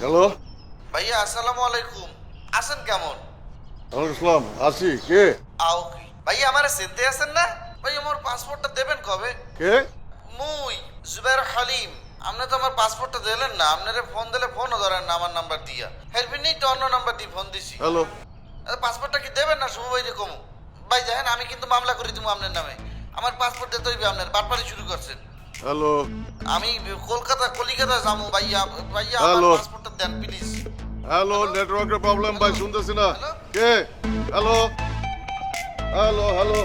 Hello. ভাইয়া আসসালামু আলাইকুম। আছেন কেমন? ওয়ালাইকুম আসসালাম। আসি কে? আও কি। ভাইয়া আমার চিনতে আছেন না? ভাই আমার পাসপোর্টটা দেবেন কবে? কে? মুই জুবাইর হালিম। আপনি তো আমার পাসপোর্টটা দিলেন না। আপনারে ফোন দিলে ফোনও ধরেন না আমার নাম্বার দিয়া। হেল্পি নেই তো অন্য নাম্বার দিয়ে ফোন দিছি। হ্যালো। পাসপোর্টটা কি দেবেন না? শুভ ভাই রকম ভাই জানেন আমি কিন্তু মামলা করে দিব আপনার নামে। আমার পাসপোর্ট দিতে হইবে আপনার বাটপারি শুরু করছেন। হ্যালো। আমি কলকাতা কলিকাতা যাব ভাইয়া ভাইয়া আমার হ্যালো। পাসপোর্টটা দেন প্লিজ হ্যালো নেটওয়ার্কের প্রবলেম ভাই শুনতেছি না। কে? হ্যালো। Hello hello.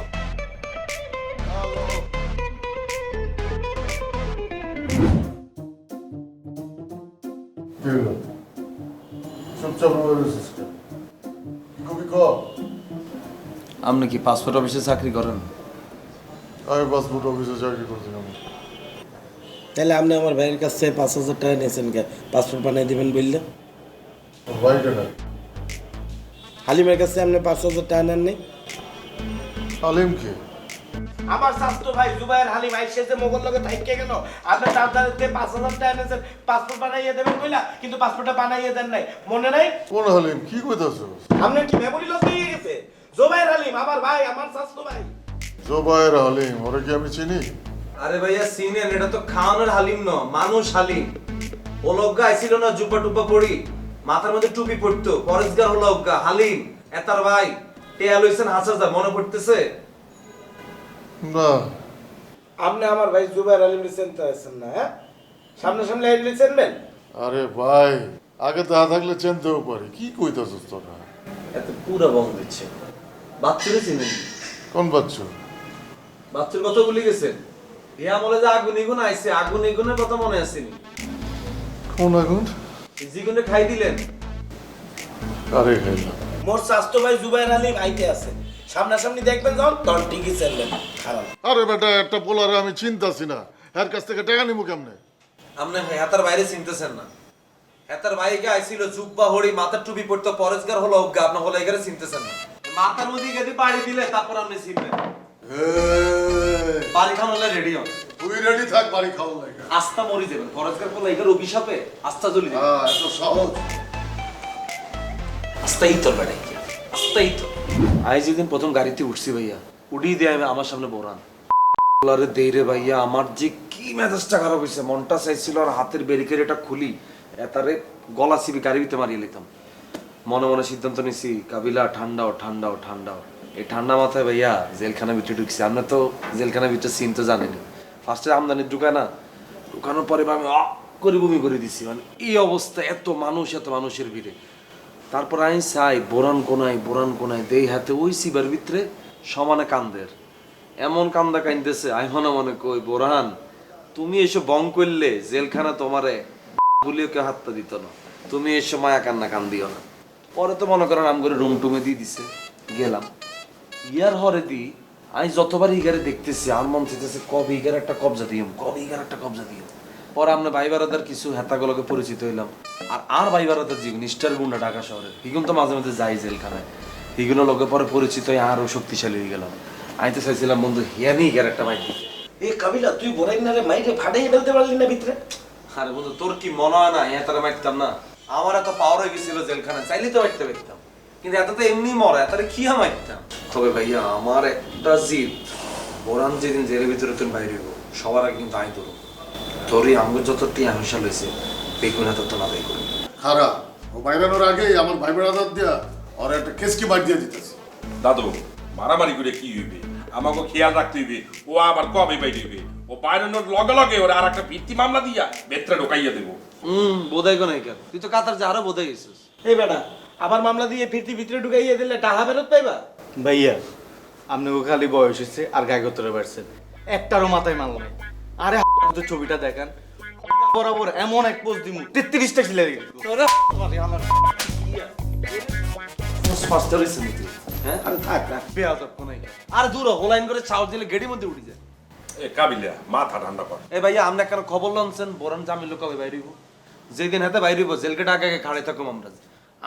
আপনি কি পাসপোর্ট অফিসে চাকরি করেন? আমি পাসপোর্ট অফিসে চাকরি করছিলাম তাহলে আপনি আমার ভাইয়ের কাছ থেকে পাঁচ হাজার টাকা নিয়েছেন কে? পাসপোর্ট বানিয়ে দিবেন বললে হালিমের কাছে আপনি পাঁচ হাজার টাকা নেন নেই আলিম কে? আমার স্বাস্থ্য ভাই জুবাইর হালিম আইসে যে মোগল লগে থাইকে গেল। আপনি তার দ্বারাতে পাঁচ হাজার টাকা নিয়েছেন পাসপোর্ট বানাইয়ে দেবেন কইলা কিন্তু পাসপোর্টটা বানাইয়ে দেন নাই। মনে নাই? কোন হালিম? কি কইতাছ? আপনি কি মেমোরি লস হয়ে গেছে? জুবাইর হালিম আমার ভাই আমার স্বাস্থ্য ভাই। জোবায়ের হালিম ওরা কি আমি চিনি? আরে ভাইয়া সিনিয়র এটা তো খাওয়ানোর হালিম ন মানুষ হালিম। ও লোকগা আইছিল না জুপা টুপা পড়ি। মাথার মধ্যে টুপি পড়তো পরেশগার হলো অজ্ঞা হালিম। এতার ভাই টেয়া লইছেন হাজার মনে পড়তেছে? না। আপনি আমার ভাই জুবাইর হালিম চিনতে আছেন না হ্যাঁ? সামনে সামনে আইলে চিনবেন? আরে ভাই আগে দেখা থাকলে চিনতেও পারি। কি কইতাছিস তোরা? এত পুরা বং দিচ্ছে বাচ্চারে চিনেন? কোন বাচ্চা? বাচ্চার কথা ভুলে গেছেন? ইয়া বলে যে আগুন ইগুন আইছে আগুন ইগুনের কথা মনে আসেনি কোন আগুন? জিগুনে খাই দিলেন। আরে খাইলাম। মোর স্বাস্থ্য ভাই জুবাইর হালিম আইতে আছে। সামনাসামনি দেখবেন যখন তখন ঠিকই চিনবেন খারাপ। আরে বেটা একটা পোলারে আমি চিন্তাছি না। এর কাছ থেকে টাকা নিবো কেমনে? আপনি হেতার বাইরে চিনতেছেন না। হেতার বাইরে আইছিল জুব্বা হড়ি মাথার টুপি পড়তো পরেশগার হলো অজ্ঞা আপনি হলো এগারে চিনতেছেন না। মাথার মধ্যে গেদি বাড়ি দিলে তারপর আপনি চিনবেন। বাড়ি রেডি হন তুই রেডি থাক বাড়ি খাওয়া লাগে। আস্তা মরি যাবেন পরেশগার হলো এগার অভিশাপে আস্তা জ্বলি যাবে। হ্যাঁ এত সহজ। আস্তাই তোর আস্তাই আই যেদিন প্রথম গাড়িতে উঠছি ভাইয়া উড়িয়ে দিয়ে আমি আমার সামনে বোরান। আরে দেই রে ভাইয়া আমার যে কি মেজাজটা খারাপ হয়েছে মনটা চাইছিল আর হাতের ব্যারিকেড এটা খুলি এতারে গলা চিবি গাড়ি ভিতরে মারিয়ে লিতাম মনে মনে সিদ্ধান্ত নিছি কাবিলা ঠান্ডাও ঠান্ডাও ঠান্ডাও। এই ঠান্ডা মাথায় ভাইয়া জেলখানা ভিতরে ঢুকছি। আমরা তো জেলখানা ভিতরে সিন তো জানেনি। ফার্স্টে আমদানি ঢুকায় না, ঢুকানোর পরে আমি করে বমি করে দিছি। মানে এই অবস্থা, এত মানুষ, এত মানুষের ভিড়ে। তারপর আমি চাই, বোরান কোনায় বোরান কোনায়, দেই হাতে ওই সিবার ভিতরে সমানে কান্দের। এমন কান্দা কান্দতেছে আমি মনে মনে কই, বোরান, তুমি এসব বং করলে জেলখানা তোমারে বলিও কেউ হাতটা দিত না। তুমি এসব মায়া কান্না কান্দিও না। পরে তো মনে করেন আম করে রুম টুমে দিয়ে দিছে। গেলাম। ইয়ার হরে দি আমি যতবার ইগারে দেখতেছি আমার মন চাইতেছে কবে ইগার একটা কবজা দিম কবে ইগার একটা কবজা দিম পরে আমরা ভাই বারাদার কিছু হেতাগুলোকে পরিচিত হইলাম। আর আর ভাই বারাদার জীবন নিষ্ঠার গুন্ডা ঢাকা শহরে হিগুন তো মাঝে মাঝে যাই জেলখানায়। হিগুনো লোকে পরে পরিচিত হয়ে আরও শক্তিশালী হয়ে গেলাম। আমি তো চাইছিলাম বন্ধু হিয়ানি ইগার একটা মাইক দিতে। এই কাবিলা তুই বড়াই না রে মাইকে ফাটাই ফেলতে পারলি না ভিতরে? আরে বন্ধু তোর কি মনে হয় না হ্যাঁ তারা মারতাম না? আমার এত পাওয়ার হয়ে গেছিল জেলখানায় চাইলে তো মারতে পারতাম। কিন্তু এত তো এমনি মরা এত কি মারতাম তবে ভাইয়া আমার একটা জিদ। বোরান যেদিন জেলের ভিতরে তুমি বাইরে হইব সবার আগে কিন্তু আই তোর তোরই আমগো যত টিয়া হিসাব লইছে বেগুনা তত না বেগুন খারাপ ও বাইরানোর আগেই আমার ভাই বেড়াদার দিয়া ওর একটা কেসকি বাড়ি দিয়ে দিতেছে। দাদু মারামারি করে কি হইবে? আমাকে খেয়াল রাখতে হইবে ও আবার কবে বাইরে হইবে? ও বাইরানোর লগে লগে ওরা আর একটা ভিত্তি মামলা দিয়া ভেতরে ঢোকাইয়া দেবো। হুম বোধাই কোন কেন তুই তো কাতার যা আরও বোধাই গেছিস। এই বেটা আবার মামলা দিয়ে ফিরতি ভিতরে ঢুকাইয়ে দিলে টাকা ফেরত পাইবা? ভাইয়া আপনি ও খালি বয়স হয়েছে আর গায়ে করতে পারছেন একটারও মাথায় মাল নাই। আরে তো ছবিটা দেখান। বরাবর এমন এক পোস্ট দিমু তেত্রিশটা নাকি হ্যাঁ? আরে দূর হোলাইন করে চাউল দিলে গেড়ির মধ্যে উঠে যায়। এ কাবিলা মাথা ঠান্ডা কর। এ ভাইয়া আমরা কেন খবর লনছেন বোরান জামিল বাইরিব যেদিন হাতে বাইরিব জেলকেটা আগে আগে খাড়ে থাকুম আমরা।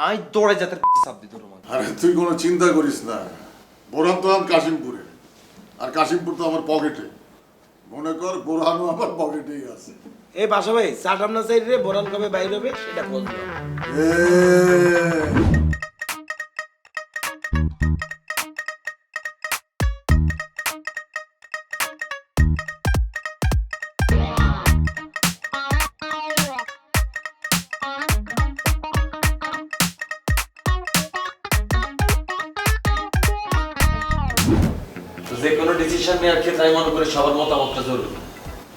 আই দৌড়ে যাতে চাপ দিত আরে তুই কোনো চিন্তা করিস না। বোরহান তো আমি কাশিমপুরে। আর কাশিমপুর তো আমার পকেটে। মনে কর বোরহানও আমার পকেটেই আছে। এই বাসা ভাই চাটামনা চাই রে বোরহান কবে বাইর হবে সেটা বলব ডিসিশন নেওয়ার ক্ষেত্রে আমি মনে করি সবার মতামতটা জরুরি।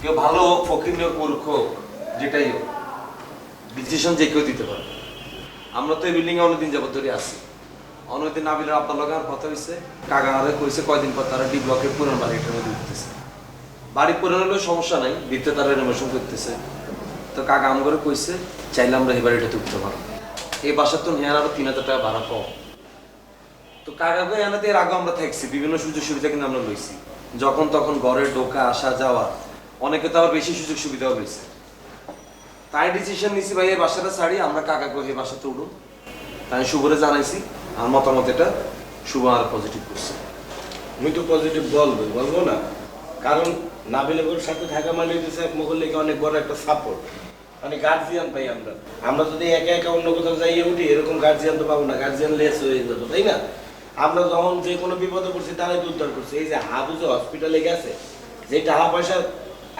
কেউ ভালো হোক, ফকির হোক মূর্খ হোক, যেটাই হোক ডিসিশন যে কেউ দিতে পারে। আমরা তো এই বিল্ডিং এ অনেকদিন যাবত ধরে আছি। অনেকদিন নাবিলের আপনার লগে আমার কথা হয়েছে কাকা আরে কইছে, কয়দিন পর তারা ডি ব্লকের পুরান বাড়িটার মধ্যে উঠতেছে বাড়ি পুরান হলেও সমস্যা নাই ভিতরে তারা রেনোভেশন করতেছে। তো কাকা আম করে কইছে, চাইলে আমরা এই বাড়িটাতে উঠতে পারব এই বাসার তো নেওয়ার আরও তিন হাজার টাকা ভাড়া পাওয়া তো কাকাকে এনাতে এর আগে আমরা থাকছি, বিভিন্ন সুযোগ সুবিধা কিন্তু আমরা লইছি। যখন তখন ঘরে ঢোকা, আসা, যাওয়া, অনেকে তো আবার বেশি সুযোগ সুবিধাও লইছে তাই ডিসিশন নিছি, ভাই, এই বাসাটা ছাড়ি, আমরা কাকাকে এই বাসাতে উঠুন। তাই শুভরে জানাইছি, আমার মতামত এটা, শুভ আর পজিটিভ করছে। আমি তো পজিটিভ বলব বলব না। কারণ নাবিলের সাথে থাকা মানে হচ্ছে মোগল লেগে অনেক বড় একটা সাপোর্ট মানে গার্জিয়ান পাই আমরা। আমরা যদি একা একা অন্য কোথাও যাইয়ে উঠি, এরকম গার্জিয়ান তো পাবো না। গার্জিয়ান লেস হয়ে যেত, তাই না? আমরা যখন যে কোনো বিপদে পড়ছি তারাই তো উদ্ধার করছে। এই যে হাবু যে হসপিটালে গেছে যে টাকা পয়সা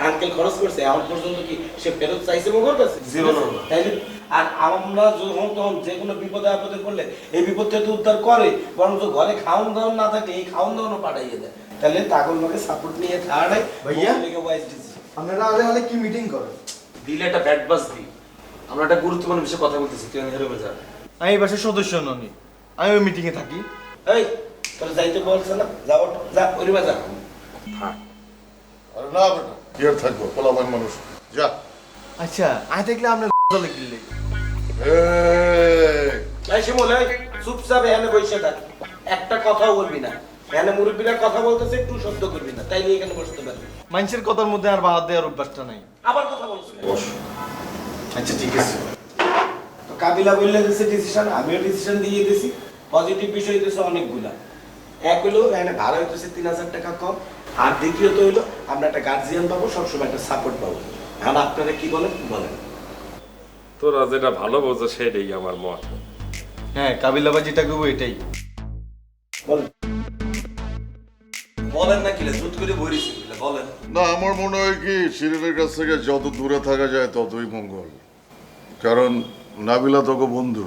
আঙ্কেল খরচ করছে এখন পর্যন্ত কি সে ফেরত চাইছে মোগর কাছে। তাইলে আর আমরা যখন তখন যে কোনো বিপদে আপদে পড়লে এই বিপদ থেকে তো উদ্ধার করে বরং তো ঘরে খাওন দাওন না থাকে এই খাওন দাওনও পাঠাইয়ে দেয়। তাহলে তাকল লোকে সাপোর্ট নিয়ে থাকাটাই ভাইয়া? আপনারা আলে আলে কি মিটিং করেন? দিলে একটা ব্যাট বাস দিই। আমরা একটা গুরুত্বপূর্ণ বিষয়ে কথা বলতেছি তুই হেরোবে যা আমি এই বাসার সদস্য ননি। আমি ওই মিটিংয়ে থাকি। এই তোর যাইতে বলছে না? যা ওঠ, যা ওরিবা যা। আরে না বেটা। কি আর থাকব? পোলাপান মানুষ। যা। আচ্ছা আমি দেখলে আপনার দলে গিলে এই, এই শিমুল এই চুপচাপ এখানে বসে থাক। একটা কথাও বলবি না। এখানে মুরব্বীরা কথা বলতেছে একটু শব্দ করবি না। তাই নিয়ে এখানে বসতে পারবি। মানুষের কথার মধ্যে আর বাদ দেওয়ার অভ্যাসটা নাই। আবার কথা বলছিস আচ্ছা ঠিক আছে। তো কাবিলা বললে দিছে ডিসিশন আমিও ডিসিশন দিয়ে দিছি পজিটিভ বিষয় দিছে অনেকগুলা। এক হলো এখানে ভাড়া হইতেছে তিন হাজার টাকা কম। আর দ্বিতীয়ত হইল আমরা একটা গার্জিয়ান পাবো সবসময় একটা সাপোর্ট পাবো। এখন আপনারা কি বলেন? বলেন। তোরা যেটা ভালো বোঝো সেটাই আমার মত। হ্যাঁ কাবিলাবা যেটা করব এটাই। বলেন। বলেন না কিলে জুত করে বইরেছি বলেন। না আমার মনে হয় কি শিরিনের কাছ থেকে যত দূরে থাকা যায় ততই মঙ্গল। কারণ নাবিলা তোকে বন্ধু।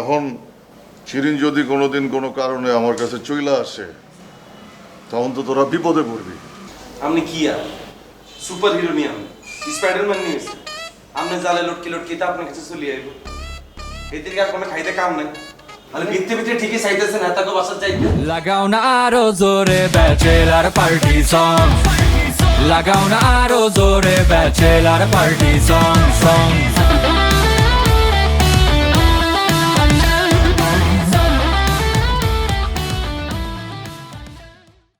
এখন শিরিন যদি কোনোদিন কোনো কারণে আমার কাছে চইলা আসে তখন তো তোরা বিপদে পড়বি। আপনি কি আর? সুপার হিরো নিয়ে আমি স্পাইডারম্যান নিয়ে এসে আপনি জালে লটকি লটকিতে আপনার কাছে চলে আইব। এদিকে আর কোনো খাইতে কাম নাই? লাগাও না আরও জোরে ব্যাচেলার পার্টি সং লাগাও না আরও জোরে ব্যাচেলার পার্টি সং সং